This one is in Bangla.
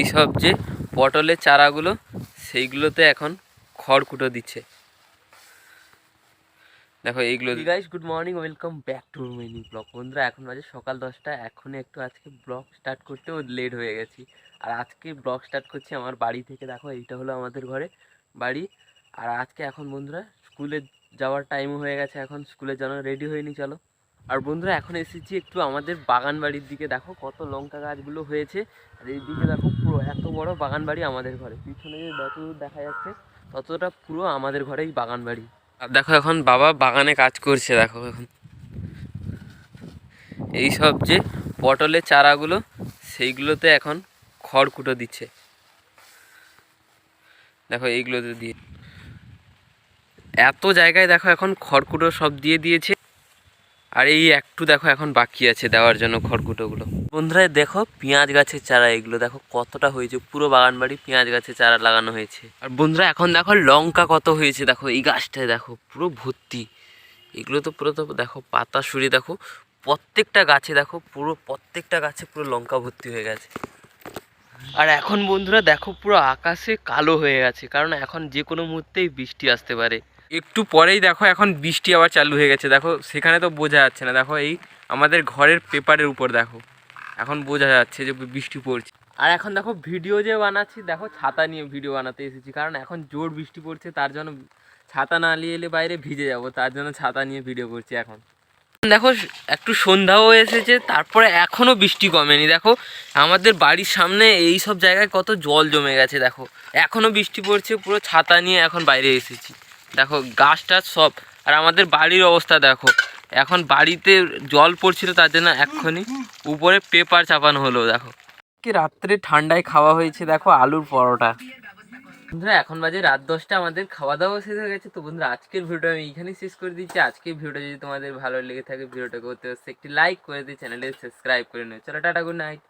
এইসব যে পটলের চারাগুলো, সেইগুলোতে এখন খড় কুটো দিচ্ছে। দেখো এইগুলো guys good morning welcome back to mini blog বন্ধুরা, এখন বাজে সকাল দশটা এখন একটু আজকে ব্লগ স্টার্ট করতেও লেট হয়ে গেছি। আর আজকে ব্লগ স্টার্ট করছি আমার বাড়ি থেকে, দেখো এইটা হলো আমাদের ঘরে বাড়ি। আর আজকে এখন বন্ধুরা, স্কুলে যাওয়ার টাইম হয়ে গেছে, এখন স্কুলের জন্য রেডি হয়নি, চলো। আর বন্ধুরা, এখন এসেছি একটু আমাদের বাগান বাড়ির দিকে। দেখো কত লঙ্কা গাছগুলো হয়েছে। আর এই দিকে দেখো পুরো এত বড় বাগান বাড়ি আমাদের ঘরে। পিছনে যে যত দেখা যাচ্ছে, ততটা পুরো আমাদের ঘরেই বাগান বাড়ি। আর দেখো এখন বাবা বাগানে কাজ করছে, দেখো এখন। এই সব যে পটলের চারাগুলো, সেইগুলোতে এখন খড় কুটো দিচ্ছে। দেখো এইগুলোতে দিয়ে। এত জায়গায় দেখো এখন খড়কুটো সব দিয়ে দিয়েছে। আর এই একটু দেখো এখন বাকি আছে দেওয়ার জন্য খড়কুটোগুলো। বন্ধুরা দেখো পেঁয়াজ গাছের চারা এগুলো। দেখো কতটা হয়েছে, পুরো বাগান বাড়ি পেঁয়াজ গাছের চারা লাগানো হয়েছে। আর বন্ধুরা, এখন দেখো লঙ্কা কত হয়েছে, দেখো এই গাছটায়, দেখো পুরো ভর্তি। এগুলো তো পুরো তো দেখো পাতা সরিয়ে দেখো প্রত্যেকটা গাছে, দেখো পুরো প্রত্যেকটা গাছে পুরো লঙ্কা ভর্তি হয়ে গেছে। আর এখন বন্ধুরা, দেখো পুরো আকাশে কালো হয়ে গেছে, কারণ এখন যে কোনো মুহূর্তেই বৃষ্টি আসতে পারে। একটু পরেই দেখো এখন বৃষ্টি আবার চালু হয়ে গেছে। দেখো, সেখানে তো বোঝা যাচ্ছে না। দেখো এই আমাদের ঘরের পেপারের উপর দেখো। এখন বোঝা যাচ্ছে যে বৃষ্টি পড়ছে। আর এখন দেখো ভিডিও যে বানাচ্ছি, দেখো ছাতা নিয়ে ভিডিও বানাতে এসেছি। কারণ এখন জোর বৃষ্টি পড়ছে, তার জন্য ছাতা না নিয়ে এলে বাইরে ভিজে যাব। তার জন্য ছাতা নিয়ে ভিডিও করছি এখন। দেখো, একটু সন্ধ্যাও এসেছে, তারপরে এখনও বৃষ্টি কমেনি। দেখো, আমাদের বাড়ির সামনে এই সব জায়গায় কত জল জমে গেছে। দেখো এখনও বৃষ্টি পড়ছে, পুরো ছাতা নিয়ে এখন বাইরে এসেছি। দেখো, গাছ টাছ সব। আর আমাদের বাড়ির অবস্থা দেখো। এখন বাড়িতে জল পড়ছিল তার জন্য এক্ষুনি উপরে পেপার চাপানো হলো, দেখো। কি রাত্রে ঠান্ডায় খাওয়া হয়েছে, দেখো, আলুর পরোটা। বন্ধুরা, এখন বাজে রাত দশটা, আমাদের খাওয়া দাওয়া শেষ হয়ে গেছে। তো বন্ধুরা, আজকের ভিডিওটা আমি এইখানেই শেষ করে দিচ্ছি। আজকের ভিডিওটা যদি তোমাদের ভালো লেগে থাকে, ভিডিওটা করতে হচ্ছে, একটি লাইক করে দিয়ে চ্যানেলে সাবস্ক্রাইব করে নিও। চলো, টাটা গুড নাইট